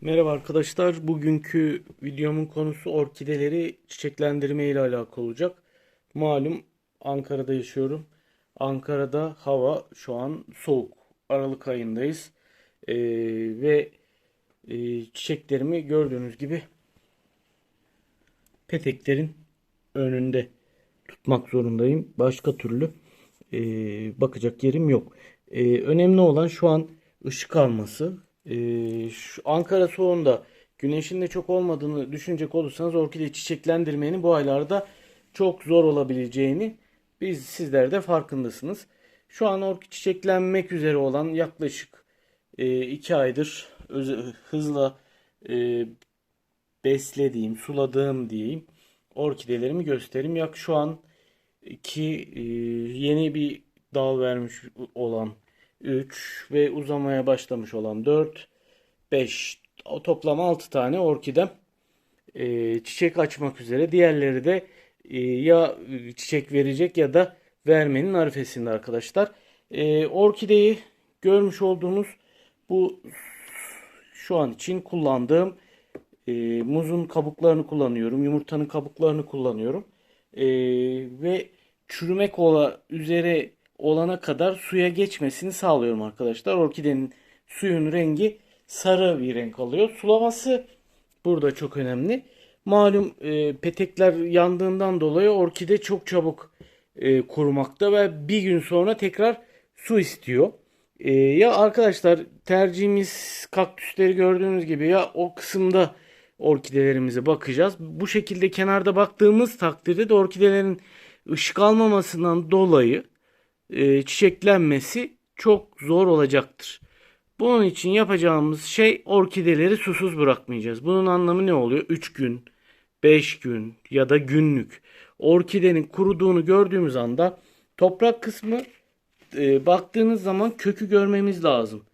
Merhaba arkadaşlar. Bugünkü videomun konusu orkideleri çiçeklendirme ile alakalı olacak. Malum Ankara'da yaşıyorum. Ankara'da hava şu an soğuk. Aralık ayındayız. Ee, ve e, çiçeklerimi gördüğünüz gibi peteklerin önünde tutmak zorundayım. Başka türlü e, bakacak yerim yok. E, önemli olan şu an ışık alması. E, şu Ankara soğuğunda güneşin de çok olmadığını düşünecek olursanız orkide çiçeklendirmenin bu aylarda çok zor olabileceğini biz sizler de farkındasınız. Şu an orkide çiçeklenmek üzere olan yaklaşık 2 aydır öz- hızla e, beslediğim, suladığım diyeyim orkidelerimi göstereyim. Yak şu an ki e, yeni bir dal vermiş olan 3 ve uzamaya başlamış olan 4, 5 o toplam 6 tane orkidem e, çiçek açmak üzere. Diğerleri de e, ya çiçek verecek ya da vermenin arifesinde arkadaşlar. E, orkideyi görmüş olduğunuz bu şu an için kullandığım e, muzun kabuklarını kullanıyorum. Yumurtanın kabuklarını kullanıyorum. E, ve çürümek ola, üzere olana kadar suya geçmesini sağlıyorum arkadaşlar. Orkidenin suyun rengi sarı bir renk alıyor. Sulaması burada çok önemli. Malum e, petekler yandığından dolayı orkide çok çabuk e, kurumakta ve bir gün sonra tekrar su istiyor. E, ya arkadaşlar tercihimiz kaktüsleri gördüğünüz gibi ya o kısımda orkidelerimize bakacağız. Bu şekilde kenarda baktığımız takdirde de orkidelerin ışık almamasından dolayı e, çiçeklenmesi çok zor olacaktır. Bunun için yapacağımız şey orkideleri susuz bırakmayacağız. Bunun anlamı ne oluyor? 3 gün, 5 gün ya da günlük. Orkidenin kuruduğunu gördüğümüz anda toprak kısmı e, baktığınız zaman kökü görmemiz lazım.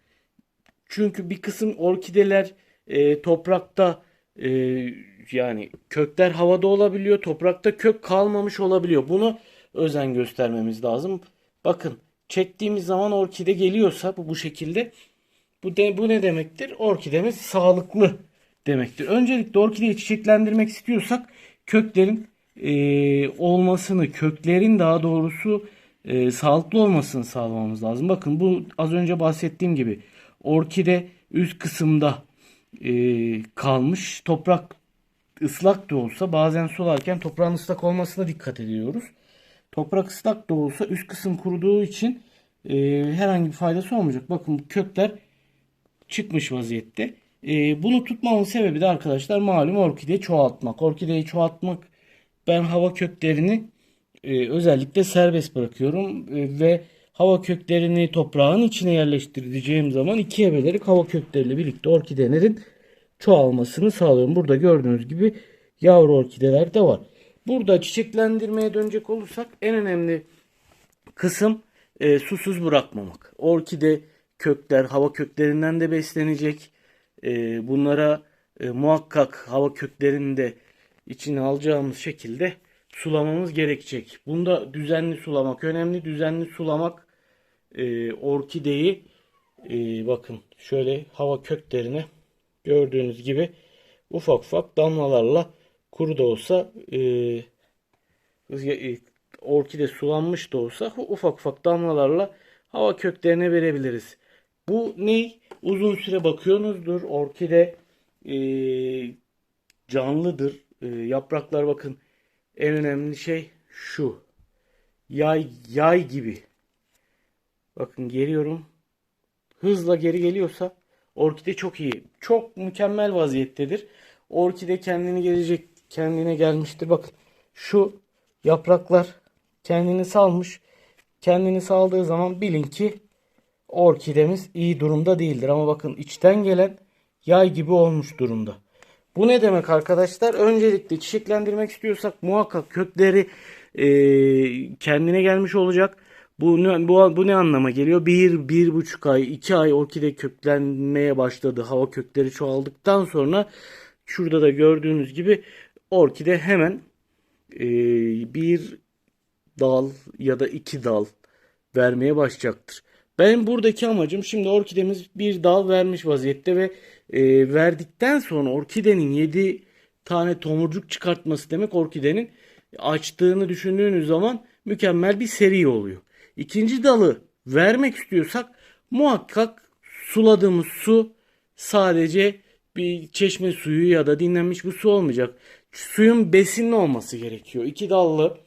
Çünkü bir kısım orkideler e, toprakta e, yani kökler havada olabiliyor. Toprakta kök kalmamış olabiliyor. Bunu özen göstermemiz lazım. Bakın çektiğimiz zaman orkide geliyorsa bu bu şekilde bu de, bu ne demektir? Orkidemiz sağlıklı demektir. Öncelikle orkideyi çiçeklendirmek istiyorsak köklerin e, olmasını, köklerin daha doğrusu e, sağlıklı olmasını sağlamamız lazım. Bakın bu az önce bahsettiğim gibi orkide üst kısımda e, kalmış. Toprak ıslak da olsa bazen sularken toprağın ıslak olmasına dikkat ediyoruz. Toprak ıslak da olsa üst kısım kuruduğu için e, herhangi bir faydası olmayacak. Bakın kökler çıkmış vaziyette. E, bunu tutmamın sebebi de arkadaşlar malum orkide çoğaltmak. Orkideyi çoğaltmak ben hava köklerini e, özellikle serbest bırakıyorum E, ve hava köklerini toprağın içine yerleştireceğim zaman iki ebeleri hava kökleriyle birlikte orkidelerin çoğalmasını sağlıyorum. Burada gördüğünüz gibi yavru orkideler de var. Burada çiçeklendirmeye dönecek olursak en önemli kısım e, susuz bırakmamak. Orkide kökler hava köklerinden de beslenecek. E, bunlara e, muhakkak hava köklerini de içine alacağımız şekilde sulamamız gerekecek. Bunda düzenli sulamak önemli. Düzenli sulamak e, orkideyi e, bakın şöyle hava köklerine gördüğünüz gibi ufak ufak damlalarla kuru da olsa e, e, orkide sulanmış da olsa ufak ufak damlalarla hava köklerine verebiliriz. Bu ne? Uzun süre bakıyorsunuzdur. Orkide e, canlıdır. E, yapraklar bakın en önemli şey şu. Yay yay gibi. Bakın geliyorum. Hızla geri geliyorsa orkide çok iyi. Çok mükemmel vaziyettedir. Orkide kendini gelecek kendine gelmiştir. Bakın şu yapraklar kendini salmış. Kendini saldığı zaman bilin ki orkidemiz iyi durumda değildir. Ama bakın içten gelen yay gibi olmuş durumda. Bu ne demek arkadaşlar? Öncelikle çiçeklendirmek istiyorsak muhakkak kökleri e, kendine gelmiş olacak. Bu ne, bu, bu ne anlama geliyor? Bir, bir buçuk ay, iki ay orkide köklenmeye başladı. Hava kökleri çoğaldıktan sonra şurada da gördüğünüz gibi orkide hemen e, bir dal ya da iki dal vermeye başlayacaktır. Benim buradaki amacım şimdi orkidemiz bir dal vermiş vaziyette ve e, verdikten sonra orkidenin 7 tane tomurcuk çıkartması demek orkidenin açtığını düşündüğünüz zaman mükemmel bir seri oluyor. İkinci dalı vermek istiyorsak muhakkak suladığımız su sadece bir çeşme suyu ya da dinlenmiş bir su olmayacak. Suyun besinli olması gerekiyor. İki dallı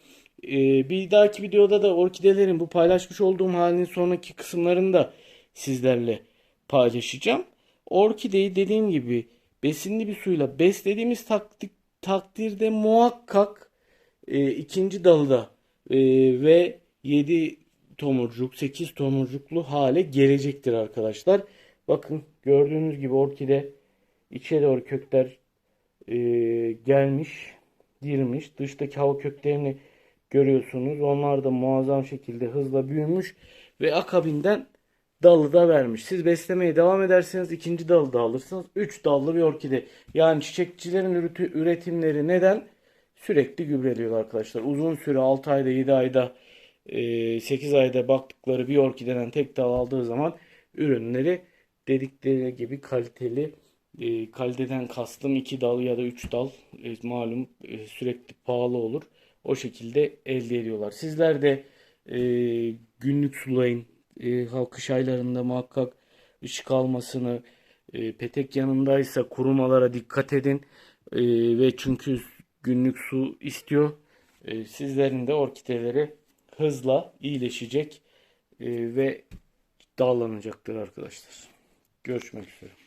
ee, bir dahaki videoda da orkidelerin bu paylaşmış olduğum halinin sonraki kısımlarında sizlerle paylaşacağım. Orkideyi dediğim gibi besinli bir suyla beslediğimiz taktik, takdirde muhakkak e, ikinci dalda e, ve 7 tomurcuk 8 tomurcuklu hale gelecektir arkadaşlar. Bakın gördüğünüz gibi orkide içe doğru kökler e, gelmiş, girmiş. Dıştaki hava köklerini görüyorsunuz. Onlar da muazzam şekilde hızla büyümüş ve akabinden dalı da vermiş. Siz beslemeye devam ederseniz ikinci dalı da alırsınız. 3 dallı bir orkide. Yani çiçekçilerin üreti- üretimleri neden? Sürekli gübreliyor arkadaşlar. Uzun süre 6 ayda 7 ayda 8 ayda baktıkları bir orkideden tek dal aldığı zaman ürünleri dedikleri gibi kaliteli e, kaliteden kastım 2 dal ya da 3 dal E, malum e, sürekli pahalı olur. O şekilde elde ediyorlar. Sizler de e, günlük sulayın. E, ha- kış aylarında muhakkak ışık almasını, e, petek yanındaysa kurumalara dikkat edin. E, ve çünkü günlük su istiyor. E, sizlerin de orkideleri hızla iyileşecek e, ve dağlanacaktır arkadaşlar. Görüşmek üzere.